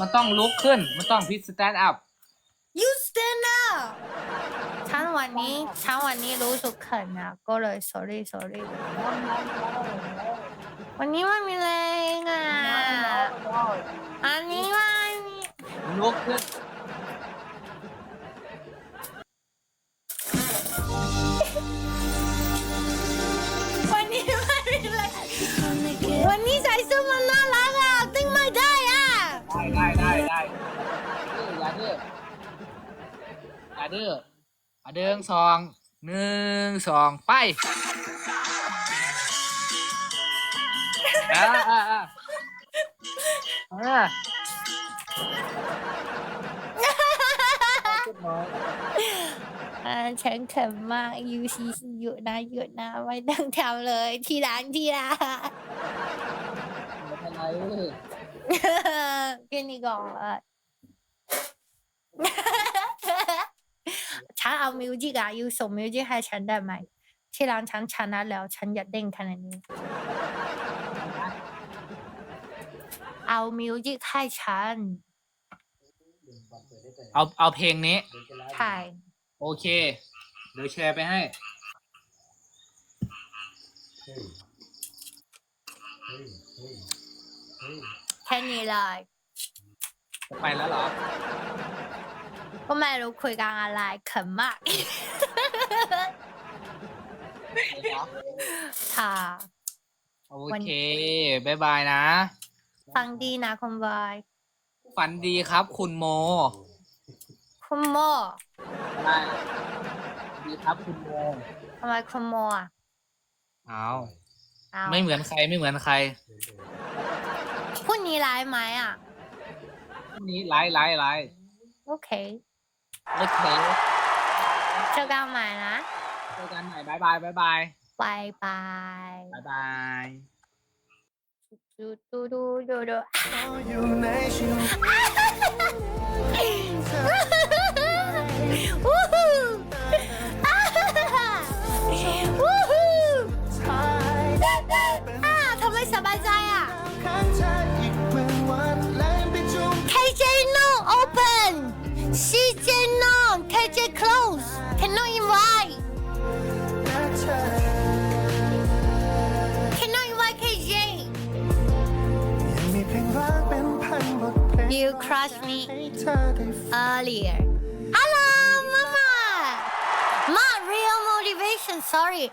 มันต้องลุกขึ้น มันต้องพิสแตนด์อัพ You stand up ฉันวันนี้ฉันวันนี้รู้สึกเขินนะก็เลย sorry sorry วันนี้ไม่มีแรงอะอันนี้ว่าอันนี้ลุกขึ้น อย่าดื้ออย่าดื้ออะเดิงสองหนึ่งสองไปอ่าอ่าอ่าอ่าขึ้นน้อยอ่าฉันเขินมากยูซีหยุดนะหยุดนะไม่ต้องทำเลย ที่ร้านที่ร้านไม่เป็นไรแค่นี้ก่อน ฉันเอามิวสิกอะยูส่งมิวสิกให้ฉันได้ไหม ที่ร้านฉันชนะแล้ว ฉันอยากเด้งขนาดนี้ เอามิวสิกให้ฉัน เอาเอาเพลงนี้ ใช่ โอเค เดี๋ยวแชร์ไปให้ แค่นี้เลยจะไปแล้วเหรอ ก็ไม่รู้คุยกันอะไรเขินมาก ค่ะ โอเคบายบายนะ ฟังดีนะคุณบอย ฝันดีครับคุณโม คุณโมได้ดีครับคุณโมทำไมคุณโมอะเอาเอาไม่เหมือนใครไม่เหมือนใครพรุ่งนี้ไลฟ์ไหมอะพรุ่งนี้ไลฟ์ไลฟ์ไลฟ์โอเค โอเคเจอกันใหม่นะเจอกันใหม่บายบายบายบายบายบายบายบายดูดูดูดูดูอยู่ในชีวิตวู้ฮู้อ่าวู้ฮู้ท้ายอ่าทำไมสบายใจอะ ข้างเธอ You crush me ให้เธอได้ฟัง earlier hello mama not real motivation sorry